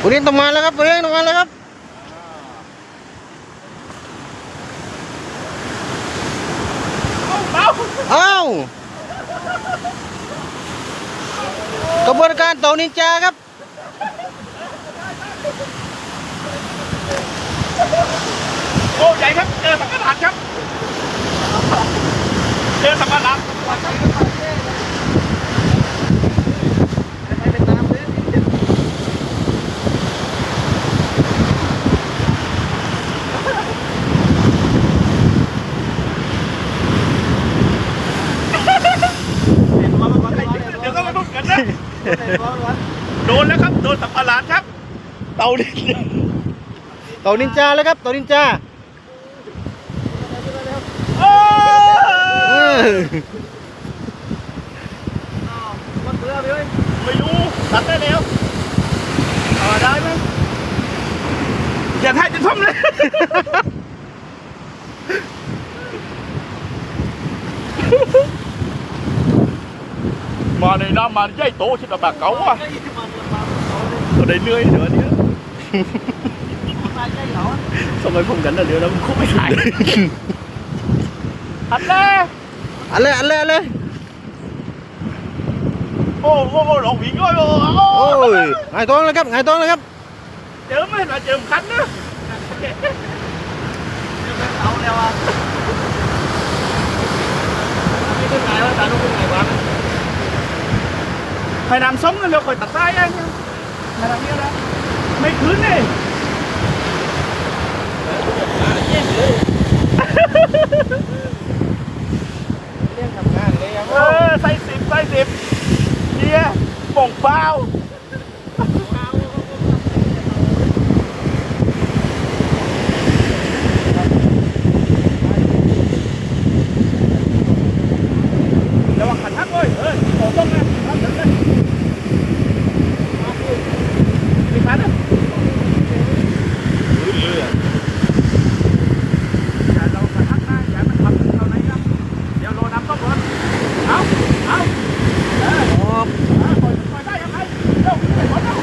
ปุเรียนต้องมาแล้วครับปุเรียนต้องมาแล้วครับเบาเอ้าวกระบวนการเต่านินจาครับโอ้ใหญ่ครับเจอสังกัดหัดครับเจอสังกัดหัดเดี๋ยวก็มาลุ้นกันนะ โดนแล้วครับ โดนสังกัดหัดครับ เต่าดิเต่านินจาแล้วครับ เต่านินจาโอ้เออไม่รู้ตัดได้แล้วเอาได้ไหมอย่าถ่ายจะท่อมเลย มาในน้ำมันใหญ่โตชิดปากเก๋าอะก็ได้เลื่อยเดี๋ยวนี้สมัยผมกันนะเดี๋ยวแล้วมันคุกไม่ขายอันแรกอันเลยอันเลยอันเลยโอ้โหหลงวิ่งเลยโอ้โอ้ยหงายท้องเลยครับหงายท้องเลยครับเจอไหมล่ะเจอคันนะเอาแล้วอะไม่เป็นไงว่าตาลูกเป็นไงวะ ใครนำส้มกันเร็วคอยตัดซ้ายเองใครนำเนี้ยนะไม่คืนนี่เออใส่สิบใส่สิบเฮียป่งเปล่า ระวังขันทักเลยเออโอ้ต้องนะทักถึงเลยมีขันนะอย่าเราขันทักนะอย่ามันทำถึงเท่าไหนครับเดี๋ยวโลน้ำต้องรถเอาเอาเออ อ๋อ ปล่อยปล่อยได้ยังไงเร็วไปบอลเร็ว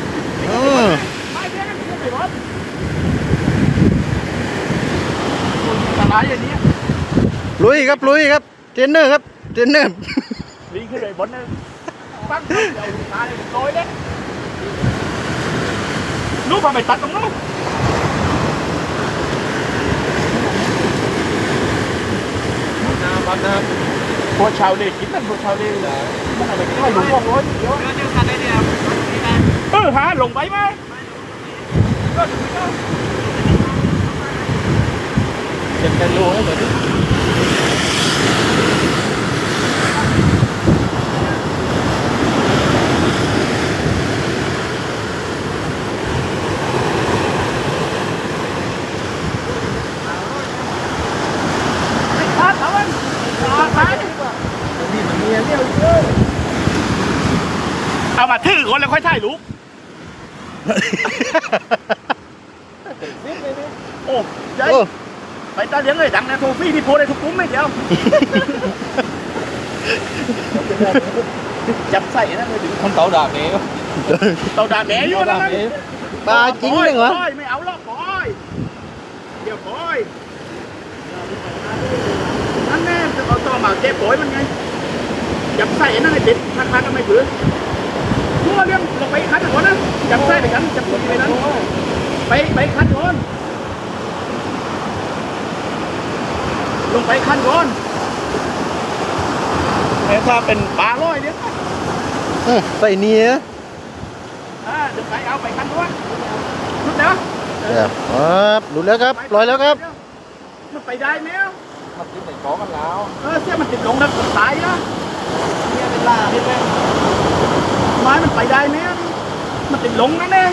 เออ ไปเพี้ยนไปบอล ตลาดอย่างนี้ลุยครับลุยครับเทรนเนอร์ครับเทรนเนอร์วิ่งขึ้นเลยบนนึงปั้งเดี๋ยวตาเลยลอยเด้ลูกพาไปตัดตรงนู้นน้ำมันน้ำพวกชาวเลกินนั่นพวกชาวเลมันอะไรก็หลงพวกร้อยเดี๋ยวเออหาลงไปไหมก็ถึงไม่ได้ เจ็บกันโลให้เหมือนพาเขามันพาไปเอามาถือคนแล้วค่อยถ่ายรูปโอ้ยายโอ้ ไปตาเลี้ยงเลยดังนะโทฟี่ที่โพสได้ทุกกลุ่มไม่เดียว จับใส่นั่นเลยถึง con tàu đạp này เต่าด่าแหนอยู่นั่นนะปลาจริงเลยเหรอปอยไม่เอาหรอกปอยเดี๋ยวปอยนั่นแน่จะเอาตัวหมาเจ๊ปอยมันไงจับใส่นั่นให้ติดราคาก็ไม่เผือทั่วเรื่องลงไปคัดก่อนนะจับใส่ไปกันจับตัวไปนั้นไปไปคัดก่อน ลงไปคัดก่อนแต่ถ้าเป็นปลาร้อยเนี่ยอืมใส่เนียอ่าเดี๋ยวไปเอาไปคันด้วยชุดเดี๋ยวเดี๋ยวครับหลุดแล้วครับปล่อยแล้วครับมันไปได้ไหมอะ mặt cái này có con láo เออเสียมันติดลงแล้วตายนะเนี่ยเป็นลาที่เป็นไม้มันไปได้ไหมอะมันติดลงนั่นเอง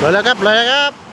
ปล่อยแล้วครับปล่อยแล้วครับ